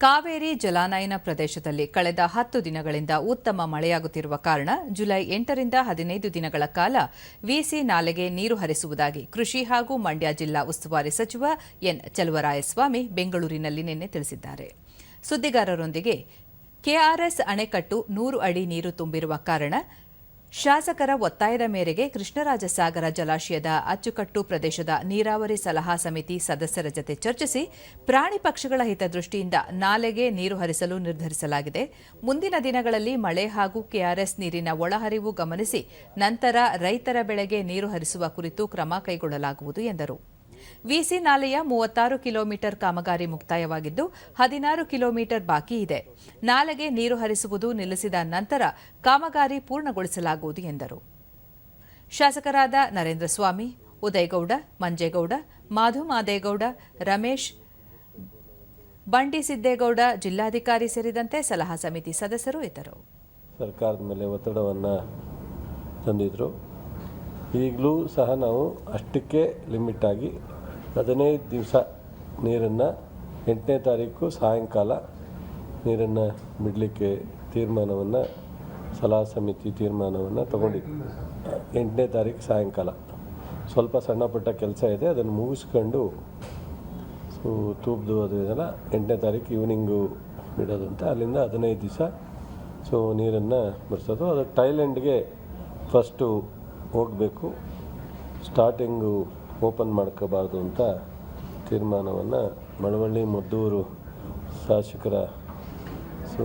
ಕಾವೇರಿ ಜಲಾನಯನ ಪ್ರದೇಶದಲ್ಲಿ ಕಳೆದ ಹತ್ತು ದಿನಗಳಿಂದ ಉತ್ತಮ ಮಳೆಯಾಗುತ್ತಿರುವ ಕಾರಣ ಜುಲೈ ಎಂಟರಿಂದ ಹದಿನೈದು ದಿನಗಳ ಕಾಲ ವಿಸಿ ನಾಲೆಗೆ ನೀರು ಹರಿಸುವುದಾಗಿ ಕೃಷಿ ಹಾಗೂ ಮಂಡ್ಯ ಜಿಲ್ಲಾ ಉಸ್ತುವಾರಿ ಸಚಿವ ಎನ್ ಚಲುವರಾಯಸ್ವಾಮಿ ಬೆಂಗಳೂರಿನಲ್ಲಿ ನಿನ್ನೆ ತಿಳಿಸಿದ್ದಾರೆ. ಸುದ್ದಿಗಾರರೊಂದಿಗೆ ಕೆಆರ್ಎಸ್ ಅಣೆಕಟ್ಟು ನೂರು ಅಡಿ ನೀರು ತುಂಬಿರುವ ಕಾರಣ ಶಾಸಕರ ಒತ್ತಾಯದ ಮೇರೆಗೆ ಕೃಷ್ಣರಾಜಸಾಗರ ಜಲಾಶಯದ ಅಚ್ಚುಕಟ್ಟು ಪ್ರದೇಶದ ನೀರಾವರಿ ಸಲಹಾ ಸಮಿತಿ ಸದಸ್ಯರ ಜತೆ ಚರ್ಚಿಸಿ ಪ್ರಾಣಿ ಪಕ್ಷಿಗಳ ಹಿತದೃಷ್ಟಿಯಿಂದ ನಾಲೆಗೆ ನೀರು ಹರಿಸಲು ನಿರ್ಧರಿಸಲಾಗಿದೆ. ಮುಂದಿನ ದಿನಗಳಲ್ಲಿ ಮಳೆ ಹಾಗೂ ಕೆಆರ್ಎಸ್ ನೀರಿನ ಒಳಹರಿವು ಗಮನಿಸಿ ನಂತರ ರೈತರ ಬೆಳೆಗೆ ನೀರು ಹರಿಸುವ ಕುರಿತು ಕ್ರಮ ಕೈಗೊಳ್ಳಲಾಗುವುದು ಎಂದರು. ವಿಸಿ ನಾಲೆಯ ಮೂವತ್ತಾರು ಕಿಲೋಮೀಟರ್ ಕಾಮಗಾರಿ ಮುಕ್ತಾಯವಾಗಿದ್ದು, ಹದಿನಾರು ಕಿಲೋಮೀಟರ್ ಬಾಕಿ ಇದೆ. ನಾಲೆಗೆ ನೀರು ಹರಿಸುವುದು ನಿಲ್ಲಿಸಿದ ನಂತರ ಕಾಮಗಾರಿ ಪೂರ್ಣಗೊಳಿಸಲಾಗುವುದು ಎಂದರು. ಶಾಸಕರಾದ ನರೇಂದ್ರ ಸ್ವಾಮಿ, ಉದಯಗೌಡ, ಮಂಜೇಗೌಡ, ಮಾಧು ಮಾದೇಗೌಡ, ರಮೇಶ್, ಬಂಡಿ ಸಿದ್ದೇಗೌಡ ಜಿಲ್ಲಾಧಿಕಾರಿ ಸೇರಿದಂತೆ ಸಲಹಾ ಸಮಿತಿ ಸದಸ್ಯರು ಇದ್ದರು. ಸರ್ಕಾರದ ಮೇಲೆ ಒತ್ತಡವನ್ನು ತಂದಿದ್ದರು ಈಗಲೂ ಸಹ ನಾವು ಅಷ್ಟಕ್ಕೆ ಲಿಮಿಟ್ ಆಗಿ ಹದಿನೈದು ದಿವಸ ನೀರನ್ನು ಎಂಟನೇ ತಾರೀಕು ಸಾಯಂಕಾಲ ನೀರನ್ನು ಬಿಡಲಿಕ್ಕೆ ತೀರ್ಮಾನವನ್ನು ಸಲಹಾ ಸಮಿತಿ ತೀರ್ಮಾನವನ್ನು ತಗೊಂಡಿದ್ವಿ. ಎಂಟನೇ ತಾರೀಕು ಸಾಯಂಕಾಲ. ಸ್ವಲ್ಪ ಸಣ್ಣ ಪುಟ್ಟ ಕೆಲಸ ಇದೆ, ಅದನ್ನು ಮುಗಿಸ್ಕೊಂಡು ಸೊ ತೂಬ್ದು ಅದು ಇದೆಲ್ಲ ಎಂಟನೇ ತಾರೀಕು ಈವ್ನಿಂಗು ಬಿಡೋದು ಅಂತ. ಅಲ್ಲಿಂದ ಹದಿನೈದು ದಿವಸ ಸೊ ನೀರನ್ನು ಬರ್ಸೋದು. ಅದು ಟೈಲೆಂಡ್ಗೆ ಫಸ್ಟು ಹೋಗಬೇಕು. ಸ್ಟಾರ್ಟಿಂಗು ಓಪನ್ ಮಾಡ್ಕೋಬಾರ್ದು ಅಂತ ತೀರ್ಮಾನವನ್ನು ಮಳವಳ್ಳಿ ಮದ್ದೂರು ಶಾಸಕರ ಸೊ